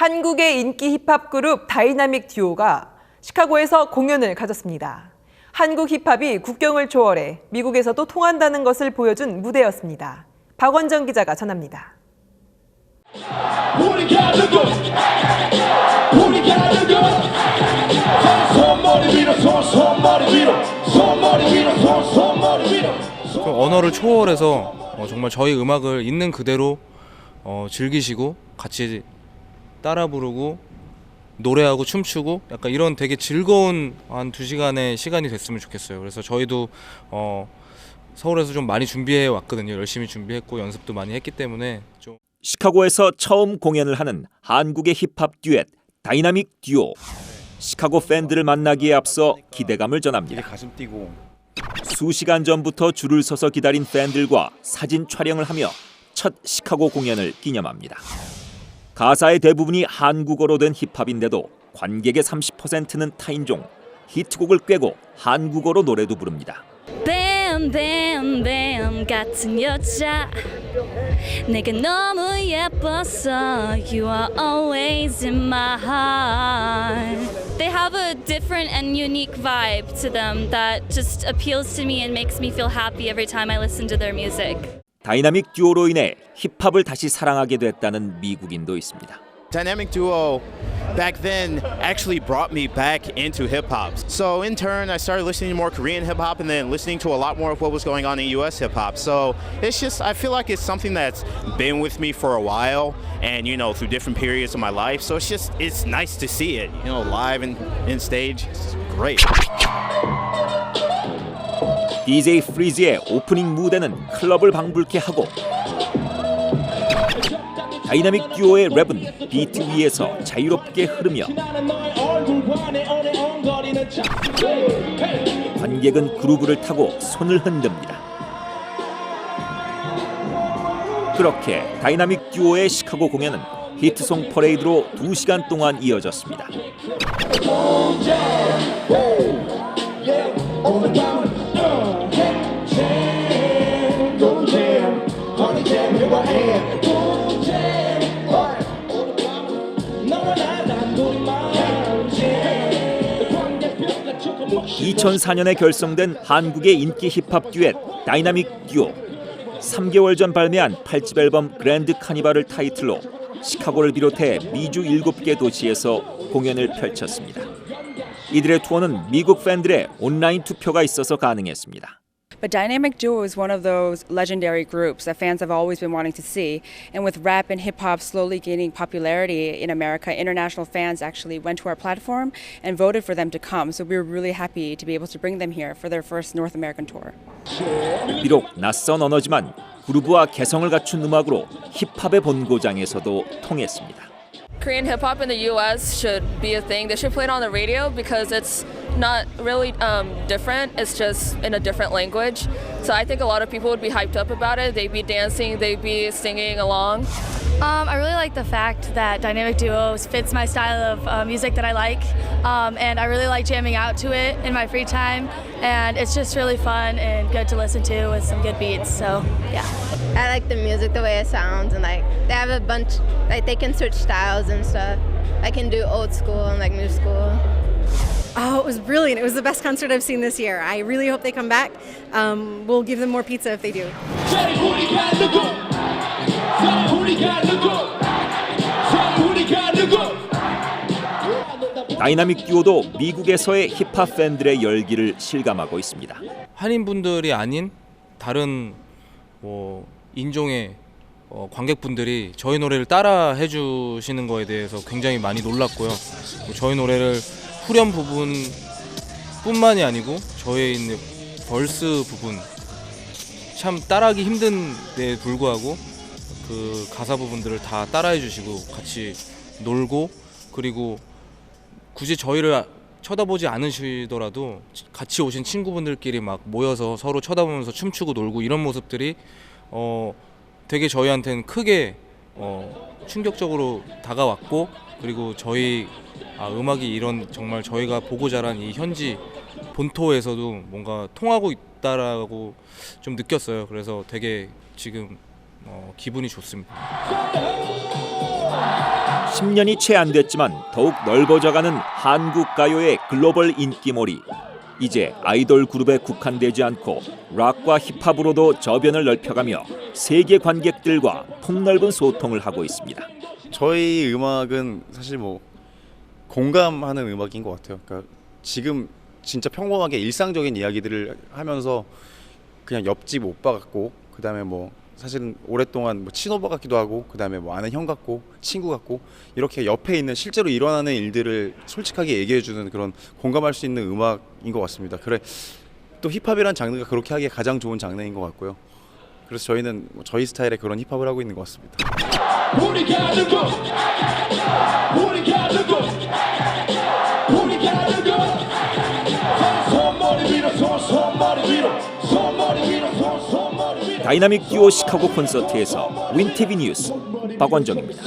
한국의 인기 힙합 그룹 다이나믹 듀오가 시카고에서 공연을 가졌습니다. 한국 힙합이 국경을 초월해 미국에서도 통한다는 것을 보여준 무대였습니다. 박원정 기자가 전합니다. 언어를 초월해서 어, 정말 저희 음악을 있는 그대로 어, 즐기시고 같이 따라 부르고 노래하고 춤추고 약간 이런 되게 즐거운 한 두 시간의 시간이 됐으면 좋겠어요. 그래서 저희도 어, 서울에서 좀 많이 준비해 왔거든요. 열심히 준비했고 연습도 많이 했기 때문에 좀 시카고에서 처음 공연을 하는 한국의 힙합 듀엣 다이나믹 듀오. 시카고 팬들을 만나기에 앞서 기대감을 전합니다. 가슴 뛰고 수시간 전부터 줄을 서서 기다린 팬들과 사진 촬영을 하며 첫 시카고 공연을 기념합니다. 가사의 대부분이 한국어로 된 힙합인데도 관객의 30%는 타인종. 히트곡을 꿰고 한국어로 노래도 부릅니다. 뱀, 뱀, 뱀 같은 여자 내가 너무 예뻐서 You are always in my heart They have a different and unique vibe to them that just appeals to me and makes me feel happy every time I listen to their music. 다이나믹 듀오로 인해 힙합을 다시 사랑하게 됐다는 미국인도 있습니다. Dynamic Duo back then actually brought me back into hip hop. So in turn, I started listening to more Korean hip hop and then listening to a lot more of what was going on in US hip hop. So it's just I feel like it's something that's been with me for a while and you know through different periods of my life. So it's just it's nice to see it, you know, live and in stage. It's great. DJ 프리즈의 오프닝 무대는 클럽을 방불케 하고 다이나믹 듀오의 랩은 비트 위에서 자유롭게 흐르며 관객은 그루브를 타고 손을 흔듭니다. 그렇게 다이나믹 듀오의 시카고 공연은 히트송 퍼레이드로 2시간 동안 이어졌습니다. Jam, honey jam, here I am, go jam, hey. 오늘 밤은 너와 나 단둘이만 jam, 관객뼈가 조금 2004년에 결성된 한국의 인기 힙합 듀엣 다이나믹 듀오. 3개월 전 발매한 8집 앨범 그랜드 카니발을 타이틀로 시카고를 비롯해 미주 7개 도시에서 공연을 펼쳤습니다. 이들의 투어는 미국 팬들의 온라인 투표가 있어서 가능했습니다. But Dynamic Duo is one of those legendary groups that fans have always been wanting to see. And with rap and hip hop slowly gaining popularity in America, international fans actually went to our platform and voted for them to come. So we were really happy to be able to bring them here for their first North American tour. 비록 낯선 언어지만 그루브와 개성을 갖춘 음악으로 힙합의 본고장에서도 통했습니다. Korean hip hop in the U.S. should be a thing. They should play it on the radio because it's not really um, different. It's just in a different language. So I think a lot of people would be hyped up about it. They'd be dancing. They'd be singing along. Um, I really like the fact that Dynamic Duos fits my style of uh, music that I like, um, and I really like jamming out to it in my free time. And it's just really fun and good to listen to with some good beats. So, yeah. I like the music, the way it sounds, and like they have a bunch, like they can switch styles and stuff. I can do old school and like new school. Oh, it was brilliant. It was the best concert I've seen this year. I really hope they come back. Um, we'll give them more pizza if they do. 다이나믹 듀오도 미국에서의 힙합 팬들의 열기를 실감하고 있습니다. 한인분들이 아닌 다른 뭐 인종의 어, 관객분들이 저희 노래를 따라 해주시는 거에 대해서 굉장히 많이 놀랐고요. 뭐 저희 노래를 후렴 부분 뿐만이 아니고 저희 있는 벌스 부분 참 따라하기 힘든데 불구하고 그 가사 부분들을 다 따라해 주시고 같이 놀고 그리고 굳이 저희를 아- 쳐다보지 않으시더라도 같이 오신 친구분들끼리 막 모여서 서로 쳐다보면서 춤추고 놀고 이런 모습들이 어 되게 저희한테는 크게 어 충격적으로 다가왔고 그리고 저희 아 음악이 이런 정말 저희가 보고 자란 이 현지 본토에서도 뭔가 통하고 있다라고 좀 느꼈어요. 그래서 되게 지금 어 기분이 좋습니다. 10년이 채 안 됐지만 더욱 넓어져가는 한국 가요의 글로벌 인기몰이 이제 아이돌 그룹에 국한되지 않고 락과 힙합으로도 저변을 넓혀가며 세계 관객들과 폭넓은 소통을 하고 있습니다. 저희 음악은 사실 뭐 공감하는 음악인 것 같아요. 그러니까 지금 진짜 평범하게 일상적인 이야기들을 하면서 그냥 옆집 오빠 같고 그다음에 뭐 사실은 오랫동안 뭐 친오빠 같기도 하고 그다음에 뭐 아는 형 같고 친구 같고 이렇게 옆에 있는 실제로 일어나는 일들을 솔직하게 얘기해 주는 그런 공감할 수 있는 음악인 것 같습니다. 그래 또 힙합이란 장르가 그렇게 하기에 가장 좋은 장르인 것 같고요. 그래서 저희는 뭐 저희 스타일의 그런 힙합을 하고 있는 것 같습니다. 다이나믹 듀오 시카고 콘서트에서 윈티비 뉴스 박원정입니다.